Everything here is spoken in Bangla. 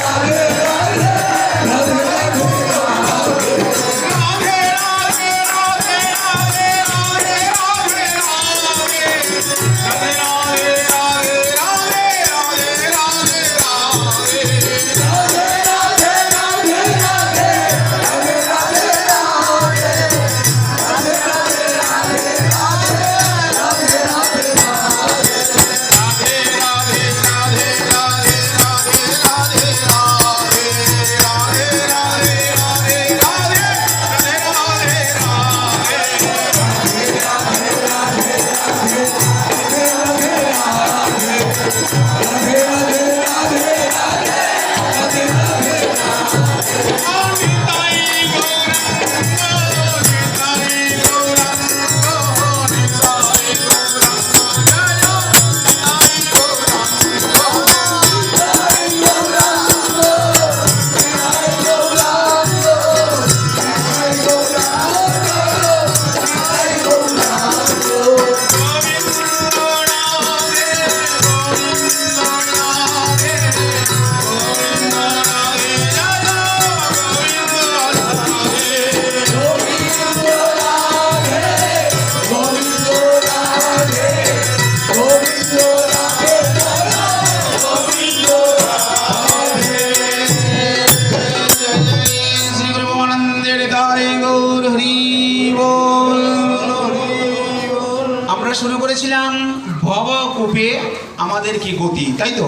Yeah. আমরা শুরু করেছিলাম ভব কূপে আমাদের কি গতি তাই তো?